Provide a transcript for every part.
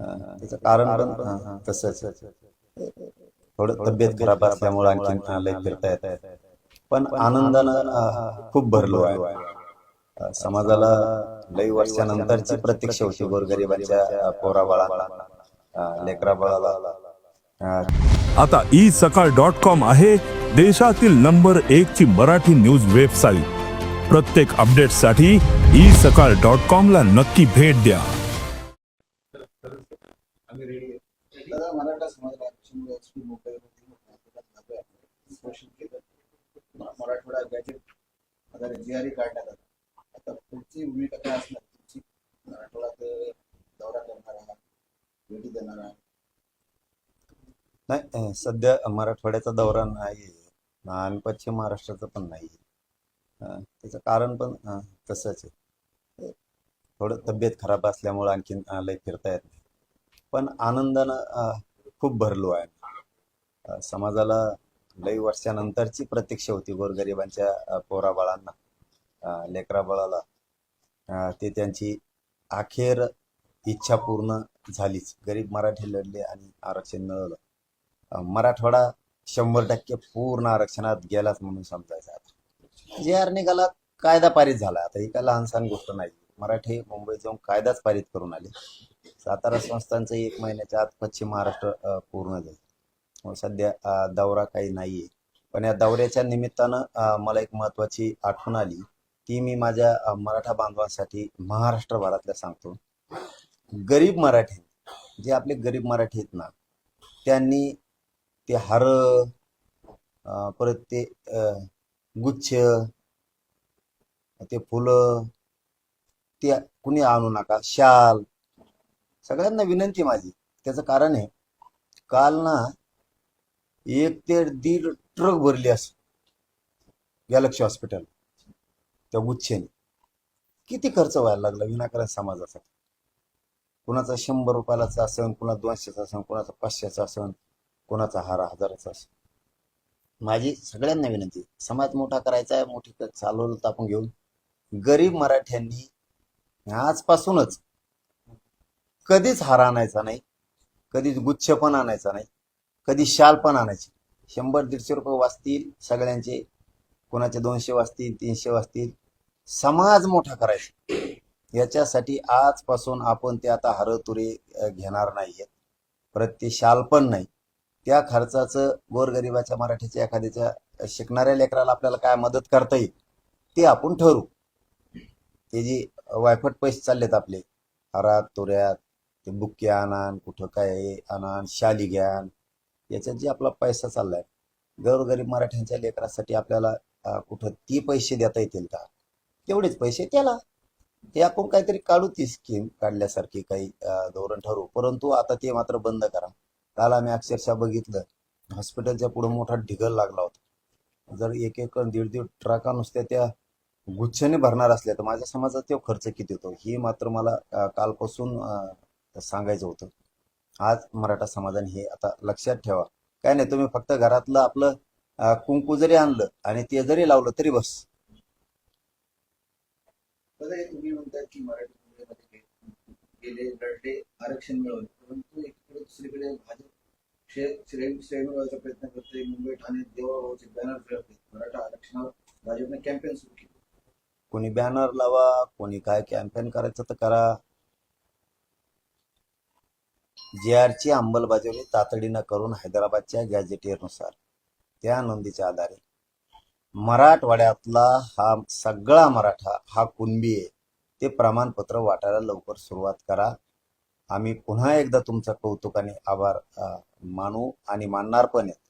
त्याचं कारण तसंच. थोडं तब्येत खराब असल्यामुळे आणखी लय फिरता येत. पण आनंदानं खूप भरलो आहे. समाजाला लई वर्षानंतरची प्रतीक्षा होती गोरगरिबांच्या अं, पोराबाळाला लेकरा बाळाला. आता ई सकाळ डॉट कॉम आहे देशातील नंबर एक ची मराठी न्यूज वेबसाईट. प्रत्येक अपडेटसाठी ई सकाळ डॉट कॉम ला नक्की भेट द्या. आम्ही रेडी आहे. दादा मराठा समाजाला आरक्षण एसटी मुंबईमध्ये घोषित केलं. मराठवाडा गॅजेट आधारे जी आर काढण्यात आला. आता पुढची भूमिका काय असणार? तुमची मराठवाड्यात दौरा करणारा भेटी देणारा. नाही सध्या मराठवाड्याचा दौरा नाही आणि पश्चिम महाराष्ट्राचा पण नाही त्याचं कारण पण तसंच आहे. थोडं तब्येत खराब असल्यामुळे आणखीन लय फिरता येत नाही. पण आनंदानं खूप भरलो आहे. समाजाला लई वर्षानंतरची प्रतीक्षा होती गोरगरिबांच्या पोराबाळांना अं, लेकरा ते त्यांची अखेर इच्छा पूर्ण झालीच. गरीब मराठी लढले आणि आरक्षण मिळवलं. मराठवाडा शंभर टक्के पूर्ण आरक्षणात गेलाच म्हणून समजायचं आता. जे आर निघाला कायदा पारित झाला. आता ही काय लहानसहान गोष्ट नाही. मराठी मुंबईत जाऊन कायदाच पारित करून आले. सातारा संस्थांचं एक महिन्याच्या आत पश्चिम महाराष्ट्र पूर्ण झालं. सध्या दौरा काही नाहीये. पण या दौऱ्याच्या निमित्तानं मला एक महत्वाची आठवण आली. ती मी माझ्या मराठा बांधवांसाठी महाराष्ट्रभरातल्या सांगतो. गरीब मराठी जे आपले गरीब मराठी आहेत ना त्यांनी ते हार परत ते अं, गुच्छ ते फुलं ते कुणी आणू नका. शाल. सगळ्यांना विनंती माझी. त्याचं कारण आहे काल ना एक ते दीड ट्रक भरली अस गॅलक्सी हॉस्पिटल. त्या गुच्छेने. किती खर्च व्हायला लागला विनाकारण समाजासाठी? कुणाचा शंभर रुपयालाचा असन कुणा दोनशेचा असन कुणाचा पाचशेचा असन कुणाचा हारा हजाराचा असन. माझी सगळ्यांना विनंती समाज मोठा करायचा आहे मोठी चालवलं तर आपण घेऊन. गरीब मराठ्यांनी आजपासूनच कधीच हार आणायचा नाही कधीच गुच्छ पण आणायचा नाही कधी शाल पण आणायची शंभर दीडशे रुपये वाचतील सगळ्यांचे कोणाचे दोनशे वाचतील तीनशे वाचतील. समाज मोठा करायचा. याच्यासाठी आजपासून आपण ते आता हरतुरे तुरे घेणार नाहीयेत. परत ते शाल पण नाही. त्या खर्चाचं गोरगरिबाच्या मराठीच्या एखाद्याच्या शिकणाऱ्या लेकराला आपल्याला काय मदत करता येईल ते आपण ठरू ते जे वायफट पैसे चाललेत आपले. हरात तोऱ्यात ते बुक्के आणान कुठं काय आणान शाली घ्यान. याच्यात जे आपला पैसा चाललाय गोरगरीब मराठ्यांच्या लेकरासाठी आपल्याला कुठं ती पैसे देता येतील का? तेवढेच पैसे त्याला. हे आपण काहीतरी काढू ती स्कीम काढल्यासारखी काही धोरण ठरवू. परंतु आता ते मात्र बंद करा. काल आम्ही अक्षरशः बघितलं हॉस्पिटलच्या पुढे मोठा ढिगल लागला होता. जर एक एक दीड दीड ट्रका नुसत्या त्या गुच्छाने भरणार असल्या तर माझ्या समाजात तो खर्च किती होतो? हे मात्र मला कालपासून सांगायचं होतं. आज मराठा समाजाने हे आता लक्षात ठेवा. काय नाही तुम्ही फक्त घरातलं आपलं कुंकू जरी आणलं आणि ते जरी लावलं तरी बस. तुम्ही म्हणतात की मराठी गेले लढले आरक्षण मिळवले. परंतु एकीकडे दुसरीकडे भाजप श्रेय प्रयत्न करते मुंबई ठाणे देवाभावचे बॅनर फिरवते मराठा आरक्षणावर भाजपने कॅम्पेन सुरू केली. कोणी बॅनर लावा कोणी काय कॅम्पेन करायचं तर करा. जे आरची अंमलबजावणी तातडीनं करून हैदराबादच्या गॅझेटियरनुसार त्या नोंदीच्या आधारे. मराठवाड्यातला हा सगळा मराठा हा कुणबी आहे ते प्रमाणपत्र वाटायला लवकर सुरुवात करा. आम्ही पुन्हा एकदा तुमचा कौतुकाने आभार मानू आणि मानणार पण आहेत.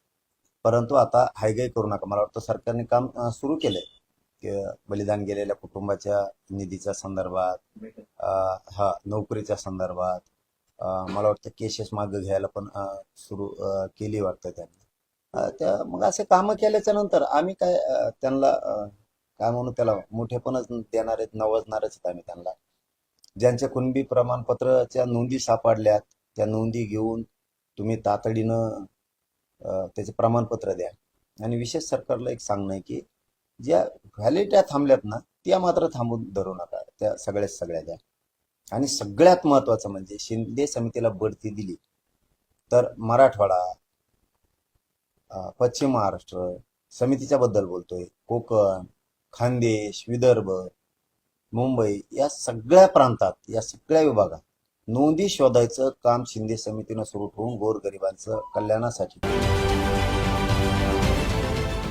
परंतु आता हायगाई करू नका. मला वाटतं सरकारने काम सुरू केलंय. बलिदान गेलेल्या कुटुंबाच्या निधीच्या संदर्भात हा नोकरीच्या संदर्भात मला वाटतं केसेस मागे घ्यायला पण सुरू केली वाटतं त्यांनी. त्या मग असे कामं केल्याच्यानंतर आम्ही काय त्यांना काय म्हणू त्याला मोठेपणच देणार आहेत नवजणारच आहेत आम्ही त्यांना. ज्यांच्या कुणबी प्रमाणपत्राच्या नोंदी सापडल्यात त्या नोंदी घेऊन तुम्ही तातडीनं त्याचे प्रमाणपत्र द्या. आणि विशेष सरकारला एक सांगणं आहे की ज्या व्हॅलिट्या थांबल्यात ना त्या मात्र थांबून धरू नका. त्या सगळ्याच सगळ्या द्या आणि सगळ्यात महत्वाचं म्हणजे शिंदे समितीला बढती दिली. तर मराठवाडा पश्चिम महाराष्ट्र समितीच्या बद्दल बोलतोय. कोकण खानदेश विदर्भ मुंबई या सगळ्या प्रांतात या सगळ्या विभागात नोंदी शोधायचं काम शिंदे समितीनं सुरू ठेवून गोरगरिबांचं कल्याणासाठी.